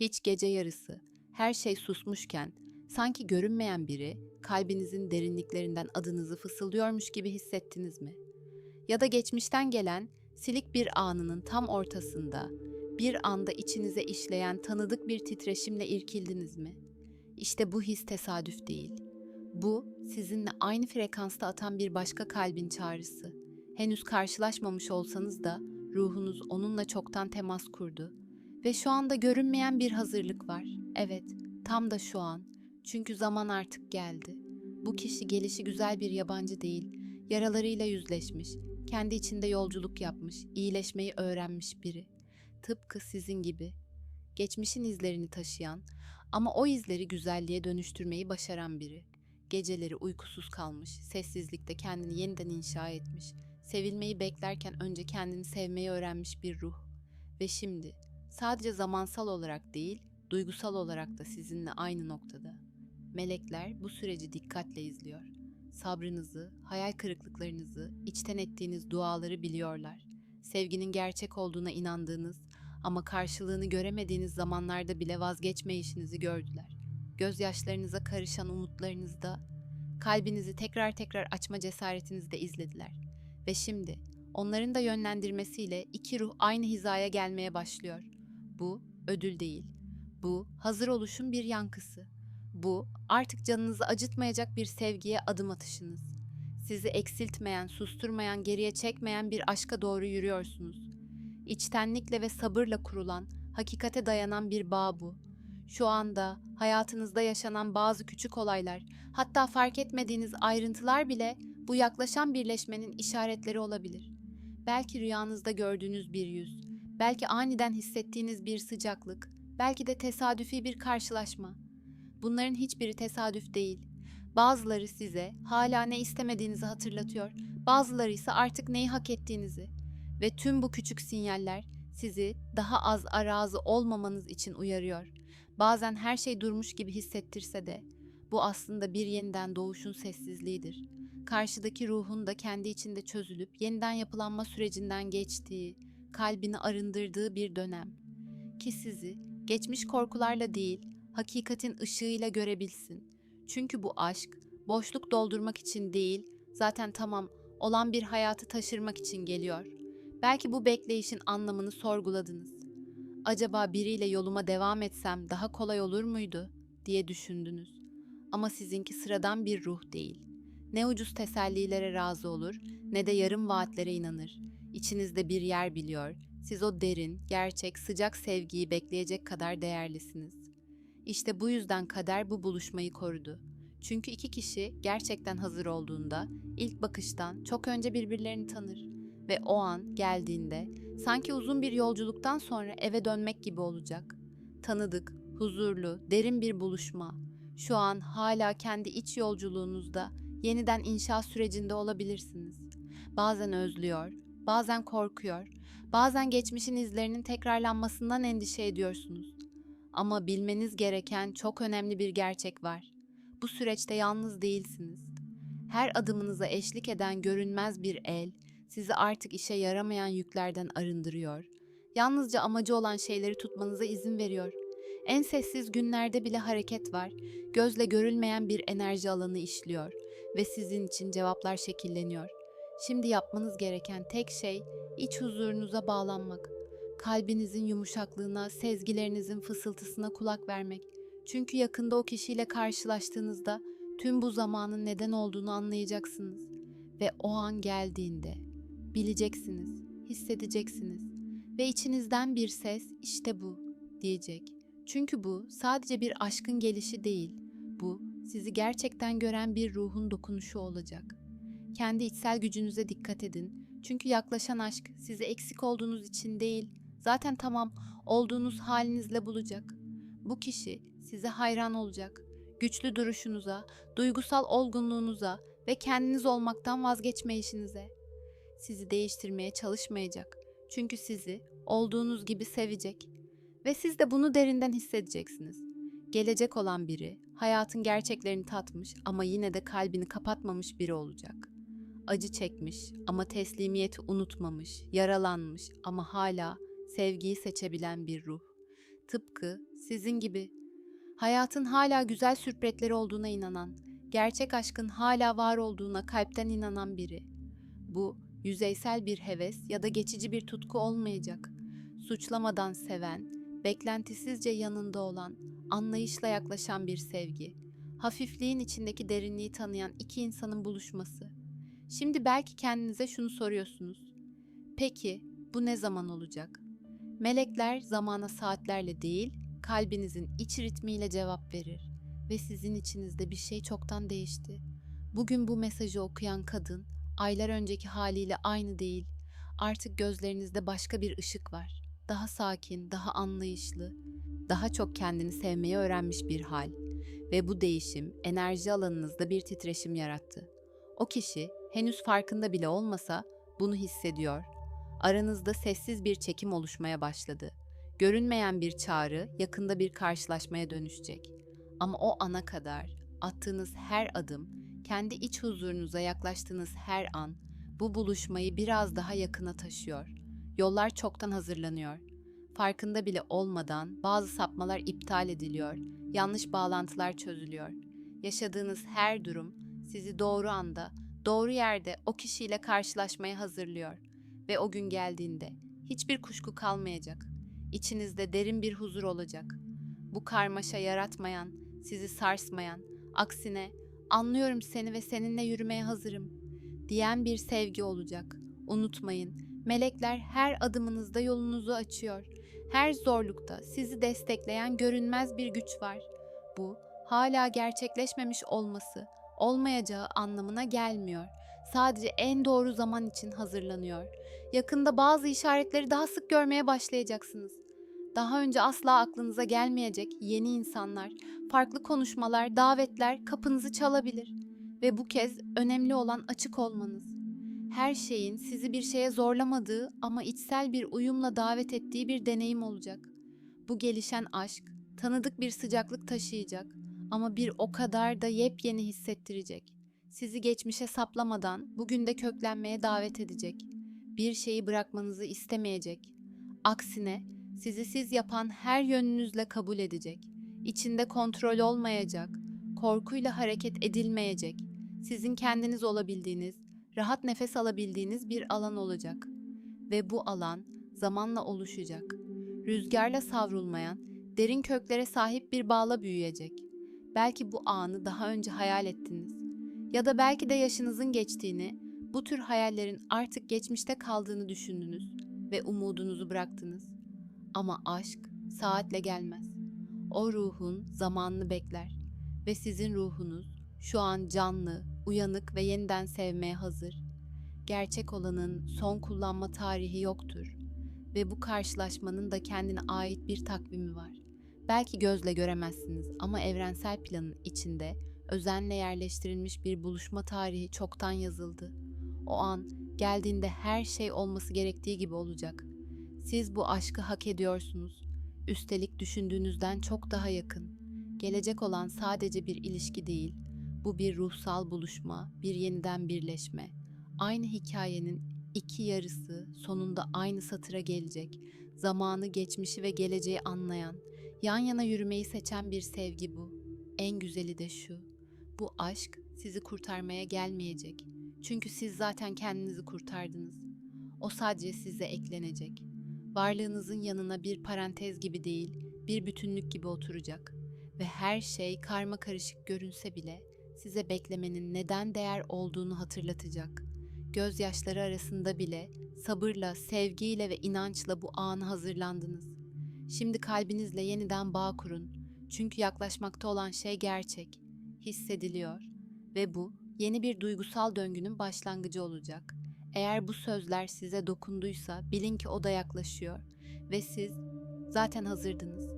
Hiç gece yarısı, her şey susmuşken, sanki görünmeyen biri kalbinizin derinliklerinden adınızı fısıldıyormuş gibi hissettiniz mi? Ya da geçmişten gelen silik bir anının tam ortasında, bir anda içinize işleyen tanıdık bir titreşimle irkildiniz mi? İşte bu his tesadüf değil. Bu, sizinle aynı frekansta atan bir başka kalbin çağrısı. Henüz karşılaşmamış olsanız da ruhunuz onunla çoktan temas kurdu ve şu anda görünmeyen bir hazırlık var. Evet, tam da şu an. Çünkü zaman artık geldi. Bu kişi gelişi güzel bir yabancı değil, yaralarıyla yüzleşmiş, kendi içinde yolculuk yapmış, iyileşmeyi öğrenmiş biri. Tıpkı sizin gibi. Geçmişin izlerini taşıyan ama o izleri güzelliğe dönüştürmeyi başaran biri. Geceleri uykusuz kalmış, sessizlikte kendini yeniden inşa etmiş, sevilmeyi beklerken önce kendini sevmeyi öğrenmiş bir ruh. Ve şimdi sadece zamansal olarak değil, duygusal olarak da sizinle aynı noktada. Melekler bu süreci dikkatle izliyor. Sabrınızı, hayal kırıklıklarınızı, içten ettiğiniz duaları biliyorlar. Sevginin gerçek olduğuna inandığınız ama karşılığını göremediğiniz zamanlarda bile vazgeçmeyişinizi gördüler. Gözyaşlarınıza karışan umutlarınızda, kalbinizi tekrar tekrar açma cesaretinizi de izlediler. Ve şimdi onların da yönlendirmesiyle iki ruh aynı hizaya gelmeye başlıyor. Bu ödül değil. Bu hazır oluşun bir yankısı. Bu artık canınızı acıtmayacak bir sevgiye adım atışınız. Sizi eksiltmeyen, susturmayan, geriye çekmeyen bir aşka doğru yürüyorsunuz. İçtenlikle ve sabırla kurulan, hakikate dayanan bir bağ bu. Şu anda hayatınızda yaşanan bazı küçük olaylar, hatta fark etmediğiniz ayrıntılar bile bu yaklaşan birleşmenin işaretleri olabilir. Belki rüyanızda gördüğünüz bir yüz, belki aniden hissettiğiniz bir sıcaklık, belki de tesadüfi bir karşılaşma. Bunların hiçbiri tesadüf değil. Bazıları size hala ne istemediğinizi hatırlatıyor, bazıları ise artık neyi hak ettiğinizi. Ve tüm bu küçük sinyaller sizi daha az arazı olmamanız için uyarıyor. Bazen her şey durmuş gibi hissettirse de bu aslında bir yeniden doğuşun sessizliğidir. Karşıdaki ruhun da kendi içinde çözülüp yeniden yapılanma sürecinden geçtiği, kalbini arındırdığı bir dönem. Ki sizi geçmiş korkularla değil, hakikatin ışığıyla görebilsin. Çünkü bu aşk boşluk doldurmak için değil, zaten tamam olan bir hayatı taşırmak için geliyor. Belki bu bekleyişin anlamını sorguladınız. Acaba biriyle yoluma devam etsem daha kolay olur muydu diye düşündünüz. Ama sizinki sıradan bir ruh değil. Ne ucuz tesellilere razı olur ne de yarım vaatlere inanır. İçinizde bir yer biliyor. Siz o derin, gerçek, sıcak sevgiyi bekleyecek kadar değerlisiniz. İşte bu yüzden kader bu buluşmayı korudu. Çünkü iki kişi gerçekten hazır olduğunda ilk bakıştan çok önce birbirlerini tanır ve o an geldiğinde sanki uzun bir yolculuktan sonra eve dönmek gibi olacak. Tanıdık, huzurlu, derin bir buluşma. Şu an hala kendi iç yolculuğunuzda yeniden inşa sürecinde olabilirsiniz. Bazen özlüyor, bazen korkuyor, bazen geçmişin izlerinin tekrarlanmasından endişe ediyorsunuz. Ama bilmeniz gereken çok önemli bir gerçek var. Bu süreçte yalnız değilsiniz. Her adımınıza eşlik eden görünmez bir el sizi artık işe yaramayan yüklerden arındırıyor. Yalnızca amacı olan şeyleri tutmanıza izin veriyor. En sessiz günlerde bile hareket var. Gözle görülmeyen bir enerji alanı işliyor ve sizin için cevaplar şekilleniyor. Şimdi yapmanız gereken tek şey iç huzurunuza bağlanmak. Kalbinizin yumuşaklığına, sezgilerinizin fısıltısına kulak vermek. Çünkü yakında o kişiyle karşılaştığınızda tüm bu zamanın neden olduğunu anlayacaksınız. Ve o an geldiğinde bileceksiniz, hissedeceksiniz ve içinizden bir ses işte bu diyecek. Çünkü bu sadece bir aşkın gelişi değil. Bu sizi gerçekten gören bir ruhun dokunuşu olacak. Kendi içsel gücünüze dikkat edin. Çünkü yaklaşan aşk sizi eksik olduğunuz için değil, zaten tamam olduğunuz halinizle bulacak. Bu kişi size hayran olacak. Güçlü duruşunuza, duygusal olgunluğunuza ve kendiniz olmaktan vazgeçmeyişinize. Sizi değiştirmeye çalışmayacak. Çünkü sizi olduğunuz gibi sevecek ve siz de bunu derinden hissedeceksiniz. Gelecek olan biri, hayatın gerçeklerini tatmış ama yine de kalbini kapatmamış biri olacak. Acı çekmiş ama teslimiyeti unutmamış, yaralanmış ama hala sevgiyi seçebilen bir ruh. Tıpkı sizin gibi. Hayatın hala güzel sürpretleri olduğuna inanan, gerçek aşkın hala var olduğuna kalpten inanan biri. Bu yüzeysel bir heves ya da geçici bir tutku olmayacak. Suçlamadan seven, beklentisizce yanında olan, anlayışla yaklaşan bir sevgi. Hafifliğin içindeki derinliği tanıyan iki insanın buluşması. Şimdi belki kendinize şunu soruyorsunuz. Peki bu ne zaman olacak? Melekler zamana saatlerle değil, kalbinizin iç ritmiyle cevap verir ve sizin içinizde bir şey çoktan değişti. Bugün bu mesajı okuyan kadın aylar önceki haliyle aynı değil. Artık gözlerinizde başka bir ışık var. Daha sakin, daha anlayışlı, daha çok kendini sevmeyi öğrenmiş bir hal ve bu değişim enerji alanınızda bir titreşim yarattı. O kişi henüz farkında bile olmasa bunu hissediyor. Aranızda sessiz bir çekim oluşmaya başladı. Görünmeyen bir çağrı yakında bir karşılaşmaya dönüşecek. Ama o ana kadar attığınız her adım, kendi iç huzurunuza yaklaştığınız her an bu buluşmayı biraz daha yakına taşıyor. Yollar çoktan hazırlanıyor. Farkında bile olmadan bazı sapmalar iptal ediliyor, yanlış bağlantılar çözülüyor. Yaşadığınız her durum sizi doğru anda, doğru yerde o kişiyle karşılaşmaya hazırlıyor ve o gün geldiğinde hiçbir kuşku kalmayacak. İçinizde derin bir huzur olacak. Bu karmaşa yaratmayan, sizi sarsmayan, aksine anlıyorum seni ve seninle yürümeye hazırım diyen bir sevgi olacak. Unutmayın, melekler her adımınızda yolunuzu açıyor. Her zorlukta sizi destekleyen görünmez bir güç var. Bu hala gerçekleşmemiş olması, olmayacağı anlamına gelmiyor. Sadece en doğru zaman için hazırlanıyor. Yakında bazı işaretleri daha sık görmeye başlayacaksınız. Daha önce asla aklınıza gelmeyecek yeni insanlar, farklı konuşmalar, davetler kapınızı çalabilir ve bu kez önemli olan açık olmanız. Her şeyin sizi bir şeye zorlamadığı ama içsel bir uyumla davet ettiği bir deneyim olacak. Bu gelişen aşk tanıdık bir sıcaklık taşıyacak ama bir o kadar da yepyeni hissettirecek. Sizi geçmişe saplamadan bugün de köklenmeye davet edecek. Bir şeyi bırakmanızı istemeyecek. Aksine sizi siz yapan her yönünüzle kabul edecek. İçinde kontrol olmayacak, korkuyla hareket edilmeyecek. Sizin kendiniz olabildiğiniz, rahat nefes alabildiğiniz bir alan olacak. Ve bu alan zamanla oluşacak. Rüzgarla savrulmayan, derin köklere sahip bir bağla büyüyecek. Belki bu anı daha önce hayal ettiniz. Ya da belki de yaşınızın geçtiğini, bu tür hayallerin artık geçmişte kaldığını düşündünüz ve umudunuzu bıraktınız. Ama aşk saatle gelmez. O ruhun zamanını bekler ve sizin ruhunuz şu an canlı, uyanık ve yeniden sevmeye hazır. Gerçek olanın son kullanma tarihi yoktur ve bu karşılaşmanın da kendine ait bir takvimi var. Belki gözle göremezsiniz ama evrensel planın içinde özenle yerleştirilmiş bir buluşma tarihi çoktan yazıldı. O an geldiğinde her şey olması gerektiği gibi olacak. Siz bu aşkı hak ediyorsunuz. Üstelik düşündüğünüzden çok daha yakın. Gelecek olan sadece bir ilişki değil, bu bir ruhsal buluşma, bir yeniden birleşme. Aynı hikayenin iki yarısı sonunda aynı satıra gelecek. Zamanı, geçmişi ve geleceği anlayan, yan yana yürümeyi seçen bir sevgi bu. En güzeli de şu. Bu aşk sizi kurtarmaya gelmeyecek. Çünkü siz zaten kendinizi kurtardınız. O sadece size eklenecek. Varlığınızın yanına bir parantez gibi değil, bir bütünlük gibi oturacak ve her şey karma karışık görünse bile size beklemenin neden değer olduğunu hatırlatacak. Gözyaşları arasında bile sabırla, sevgiyle ve inançla bu ana hazırlandınız. Şimdi kalbinizle yeniden bağ kurun. Çünkü yaklaşmakta olan şey gerçek, hissediliyor ve bu yeni bir duygusal döngünün başlangıcı olacak. Eğer bu sözler size dokunduysa bilin ki o da yaklaşıyor ve siz zaten hazırdınız.